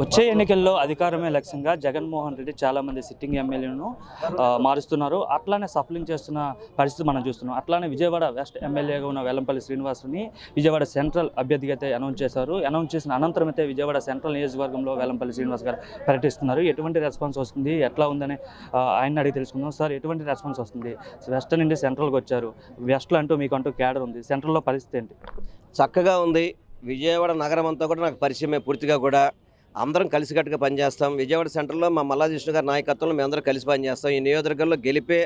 వచ్చే ఎన్నికల్లో అధికారమే లక్ష్యంగా జగన్మోహన్ రెడ్డి చాలామంది సిట్టింగ్ ఎమ్మెల్యేలను మారుస్తున్నారు. అట్లానే సఫలింగ్ చేస్తున్న పరిస్థితి మనం చూస్తున్నాం. అట్లానే విజయవాడ వెస్ట్ ఎమ్మెల్యేగా ఉన్న వెల్లంపల్లి శ్రీనివాసుని విజయవాడ సెంట్రల్ అభ్యర్థిగా అయితే అనౌన్స్ చేశారు. అనౌన్స్ చేసిన అనంతరం అయితే విజయవాడ సెంట్రల్ నియోజకవర్గంలో వెల్లంపల్లి శ్రీనివాస్ గారు పర్యటిస్తున్నారు ఎటువంటి రెస్పాన్స్ వస్తుంది? ఎట్లా ఉందని ఆయన అడిగి తెలుసుకుందాం. సార్ ఎటువంటి రెస్పాన్స్ వస్తుంది? వెస్ట్ నుండి సెంట్రల్కి వచ్చారు. వెస్ట్లో అంటూ మీకు అంటూ క్యాడర్ ఉంది. సెంట్రల్లో పరిస్థితి ఏంటి? చక్కగా ఉంది. విజయవాడ నగరం అంతా కూడా నాకు పరిచయమే పూర్తిగా కూడా. అందరం కలిసికట్టుగా పనిచేస్తాం. విజయవాడ సెంటర్లో మా మల్లాజిష్ణు గారి నాయకత్వంలో మేము అందరం కలిసి పనిచేస్తాం. ఈ నియోజకవర్గంలో గెలిపే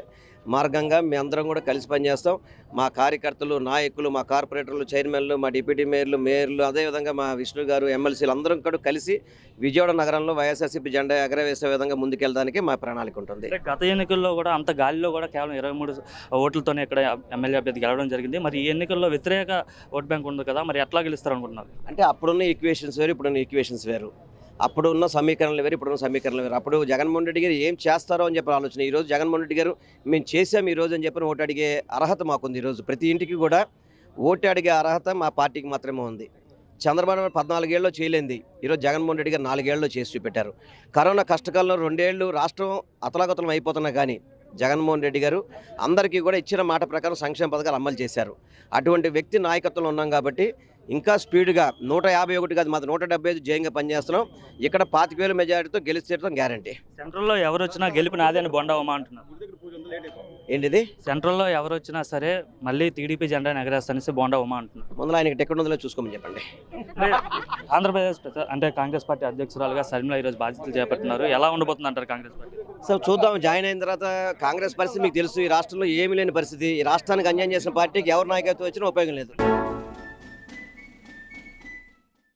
మార్గంగా మేము అందరం కూడా కలిసి పనిచేస్తాం. మా కార్యకర్తలు నాయకులు మా కార్పొరేటర్లు చైర్మన్లు మా డిప్యూటీ మేయర్లు మేయర్లు అదేవిధంగా మా విష్ణు గారు ఎమ్మెల్సీలు అందరం కూడా కలిసి విజయవాడ నగరంలో వైఎస్ఆర్సీపీ జెండా ఎగరవేసే విధంగా ముందుకెళ్ళడానికి మా ప్రణాళిక ఉంటుంది. గత ఎన్నికల్లో కూడా అంత గాలిలో కూడా కేవలం ఇరవై మూడు ఓట్లతోనే ఇక్కడ ఎమ్మెల్యే అభ్యర్థి గెలవడం జరిగింది. మరి ఈ ఎన్నికల్లో వ్యతిరేక ఓట్ బ్యాంక్ ఉంది కదా మరి ఎట్లా గెలుస్తారు అనుకుంటున్నారు అంటే అప్పుడున్న ఈక్వేషన్స్ వేరు ఇప్పుడున్న ఈక్వేషన్స్ వేరు. అప్పుడు ఉన్న సమీకరణలు వేరు ఇప్పుడున్న సమీకరణలు వేరు. అప్పుడు జగన్మోహన్ రెడ్డి గారు ఏం చేస్తారో అని చెప్పి ఆలోచన. ఈరోజు జగన్మోహన్ రెడ్డి గారు మేము చేసాం ఈరోజు అని చెప్పి ఓటు అడిగే అర్హత మాకుంది ఈరోజు ప్రతి ఇంటికి కూడా ఓటు అడిగే అర్హత మా పార్టీకి మాత్రమే ఉంది. చంద్రబాబు నాయుడు పద్నాలుగేళ్ళలో చేయలేంది. ఈరోజు జగన్మోహన్ రెడ్డి గారు నాలుగేళ్ళలో చేసి చూపెట్టారు. కరోనా కష్టకాలంలో రెండేళ్ళు రాష్ట్రం అతలాకుతలం అయిపోతున్నా కానీ జగన్మోహన్ రెడ్డి గారు అందరికీ కూడా ఇచ్చిన మాట ప్రకారం సంక్షేమ పథకాలు అమలు చేశారు. అటువంటి వ్యక్తి నాయకత్వంలో ఉన్నాం కాబట్టి ఇంకా స్పీడ్గా నూట యాభై ఒకటి కాదు మాది నూట డెబ్బై ఐదు జయంగా పనిచేస్తున్నాం. ఇక్కడ పాతిక వేల మెజారిటీతో గెలిచేయడం గ్యారంటీ. సెంట్రల్లో ఎవరు వచ్చినా గెలిపి నాదే అని బొండవమా అంటున్నారు. ఏంటిది? సెంట్రల్లో ఎవరు వచ్చినా సరే మళ్ళీ టీడీపీ జెండా ఎగరేస్తానేసి బొండవమా అంటున్నారు. ముందులో ఆయనకి టికెట్ ఉందో చూసుకోమని చెప్పండి. ఆంధ్రప్రదేశ్ అంటే కాంగ్రెస్ పార్టీ అధ్యక్షురాలుగా శర్మిల ఈరోజు బాధ్యతలు చేపడుతున్నారు. ఎలా ఉండబోతుంది అంటారు కాంగ్రెస్ పార్టీ? సో చూద్దాం జాయిన్ అయిన తర్వాత కాంగ్రెస్ పరిస్థితి మీకు తెలుసు. ఈ రాష్ట్రంలో ఏమీ లేని పరిస్థితి. ఈ రాష్ట్రానికి అన్యాయం చేసిన పార్టీకి ఎవరు నాయకత్వం వచ్చినా ఉపయోగం లేదు.